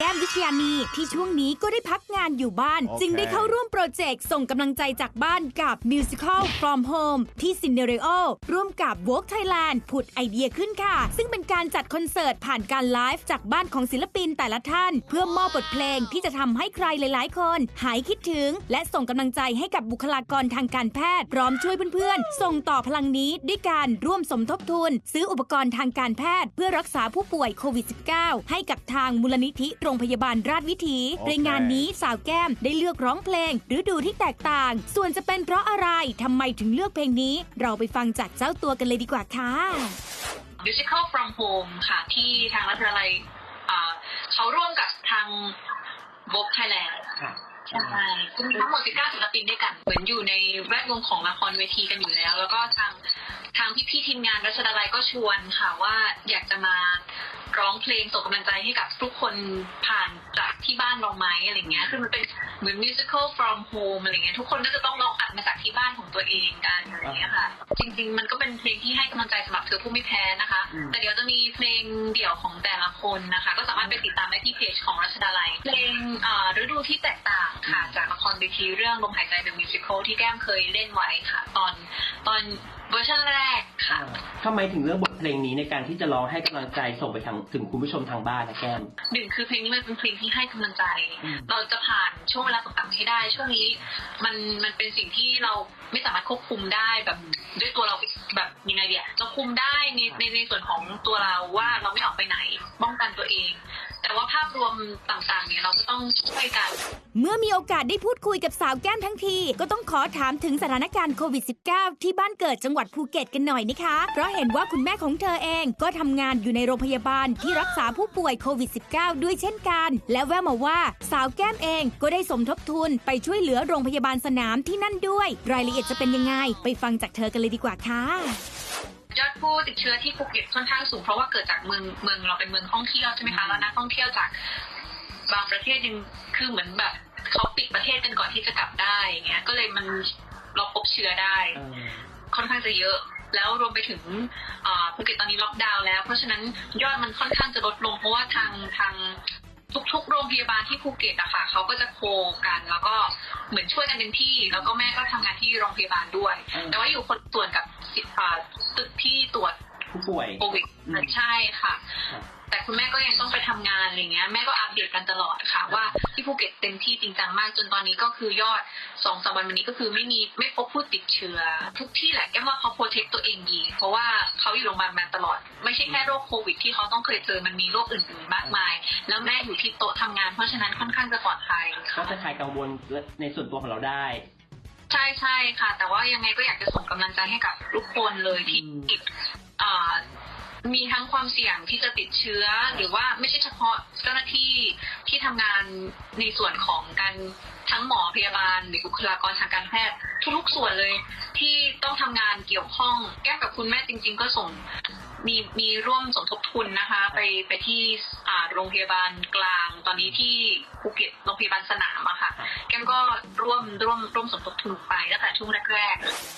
แก้มวิชยานีที่ช่วงนี้ก็ได้พักงานอยู่บ้าน โอเค จึงได้เข้าร่วมโปรเจกต์ส่งกำลังใจจากบ้านกับ Musical From Home ที่ c i n e r e o ร่วมกับ Vogue Thailand ผุดไอเดียขึ้นค่ะ ซึ่งเป็นการจัดคอนเสิร์ตผ่านการไลฟ์จากบ้านของศิลปินแต่ละท่าน เพื่อมอบบทเพลงที่จะทำให้ใครหลายๆ คน หายคิดถึง และส่งกำลังใจให้กับบุคลากรทางการแพทย์ พร้อมช่วยเพื่อนๆ ส่งต่อพลังนี้ด้วยการร่วมสมทบทุน ซื้ออุปกรณ์ทางการแพทย์ เพื่อรักษาผู้ป่วยโควิด -19 ให้กับทางมูลนิธิโรงพยาบาลราชวิถีโอเคในงานนี้สาวแก้มได้เลือกร้องเพลงฤดูที่แตกต่าง ส่วนจะเป็นเพราะอะไรทำไมถึงเลือกเพลงนี้ เราไปฟังจากเจ้าตัวกันเลยดีกว่าค่ะ Musical from Home ค่ะที่ทางรัฐวิทยาลัยอ่าเขาร่วมกับทาง Vogue Thailand ค่ะใช่ก็มีทั้งหมด19ศิลปินด้วยกัน เหมือนอยู่ในแวดวงของละครเวทีกันอยู่แล้ว แล้วก็ทางทางพี่ๆทีมงานรัชดาลัยก็ชวนค่ะว่าอยากจะมา ร้องเพลงส่งกำลังใจให้กับทุกคนผ่านจากที่บ้านเราไหมอะไรเงี้ยคือมันเป็นเหมือน musical from home อะไรเงี้ยทุกคนก็จะต้องลองอัดมาจากที่บ้านของตัวเองกันอะไรเงี้ยค่ะ จริง ๆ มันก็เป็นเพลงที่ให้กำลังใจสำหรับเธอผู้ไม่แพ้นะคะอืมแต่เดี๋ยวจะมีเพลงเดี่ยวของแต่ละคนนะคะ ก็สามารถไปติดตามได้ที่เพจของรัชดาลัยเพลงเอ่อฤดูที่แตกต่างค่ะจากละค รเวทีเรื่องลมหายใจ The Musical ที่แก้มเคยเล่นไว้ค่ะ ตอนตอนเวอร์ชันแรกค่ะทำไมถึงเลือกบทเพลงนี้ในการที่จะร้องให้กำลังใจส่งไปทางถึงคุณผู้ชมทางบ้านนะแก้มหนึ่งคือเพลงนี้มันเป็นเพลงที่ให้กำลังใจอืมเราจะผ่านช่วงเวลาต่างๆให้ได้ ช่วงนี้มันมันเป็นสิ่งที่เราไม่สามารถควบคุมได้แบบด้วยตัวเราแบบยังไงเดียเราคุมได้ในในในส่วนของตัวเราว่าเราไม่ออกไปไหนป้องกันตัวเอง แต่ว่าภาพรวมต่างๆเนี่ยเราก็ต้องช่วยกัน เมื่อมีโอกาสได้พูดคุยกับสาวแก้มทั้งที ก็ต้องขอถามถึงสถานการณ์โควิด -19 ที่บ้านเกิดจังหวัดภูเก็ตกันหน่อยนะคะ เพราะเห็นว่าคุณแม่ของเธอเองก็ทำงานอยู่ในโรงพยาบาลที่รักษาผู้ป่วยโควิด -19 ด้วยเช่นกัน และแววมาว่าสาวแก้มเองก็ได้สมทบทุนไปช่วยเหลือโรงพยาบาลสนามที่นั่นด้วย รายละเอียดจะเป็นยังไง ไปฟังจากเธอกันเลยดีกว่าค่ะ ยอดผู้ติดเชื้อที่ภูเก็ตค่อนข้างสูงเพราะว่าเกิดจากเมืองเมืองเราเป็นเมืองท่องเที่ยวใช่ไหมคะแล้วนักท่องเที่ยวจากบางประเทศยังคือเหมือนแบบเขาปิดประเทศกันก่อนที่จะกลับได้อย่างเงี้ย ก็เลยมันเราพบเชื้อได้เออค่อนข้างจะเยอะ แล้วรวมไปถึงอ่าภูเก็ตตอนนี้ล็อกดาวน์แล้ว เพราะฉะนั้นยอดมันค่อนข้างจะลดลง เพราะว่าทางทางทุกๆ โรงพยาบาลที่ภูเก็ตอะค่ะเขาก็จะโคกัน แล้วก็เหมือนช่วยกันเต็มที่ แล้วก็แม่ก็ทำงานที่โรงพยาบาลด้วยอืมแต่ว่าอยู่คนส่วนกับสิอ่า ตึกที่ตรวจผู้ป่วยโควิดอืมใช่ค่ะครับแต่คุณแม่ก็ยังต้องไปทำงานอะไรเงี้ยแม่ก็อัปเดตกันตลอดค่ะ ว่าที่ภูเก็ตเต็มที่จริงจังมากจนตอนนี้ก็คือยอดสองสามวันวันนี้ก็คือไม่มีไม่พบผู้ติดเชื้อ ทุกที่แหละแก้ว่าเขาโปรเทคตัวเองดี เพราะว่าเขาอยู่โรงพยาบาลมาตลอด ไม่ใช่แค่โรคโควิด ที่เขาต้องเคยเจอมันมีโรคอื่นๆมากมาย แล้วแม่อยู่ที่โต๊ะทำงานเพราะฉะนั้นค่อนข้างจะปลอดภัยก็ค่ะจะคลายกังวลในส่วนตัวของเราได้ ใช่ใช่ค่ะ แต่ว่ายังไงก็อยากจะส่งกำลังใจให้กับทุกคนเลยที่อืมอ่า มีทั้งความเสี่ยงที่จะติดเชื้อ หรือว่าไม่ใช่เฉพาะเจ้าหน้าที่ที่ทำงานในส่วนของการทั้งหมอพยาบาลหรือบุคลากรทางการแพทย์ ทุกๆส่วนเลยที่ต้องทำงานเกี่ยวข้อง แก้กับคุณแม่จริง ๆ ก็ส่งมีมีร่วมสมทบทุนนะคะ ไปไปที่อ่าโรงพยาบาลกลาง ตอนนี้ที่ภูเก็ตโรงพยาบาลสนามอะค่ะแก้มก็ร่วมร่วมร่วมสมทบทุนไปตั้งแต่ช่วงแรกๆ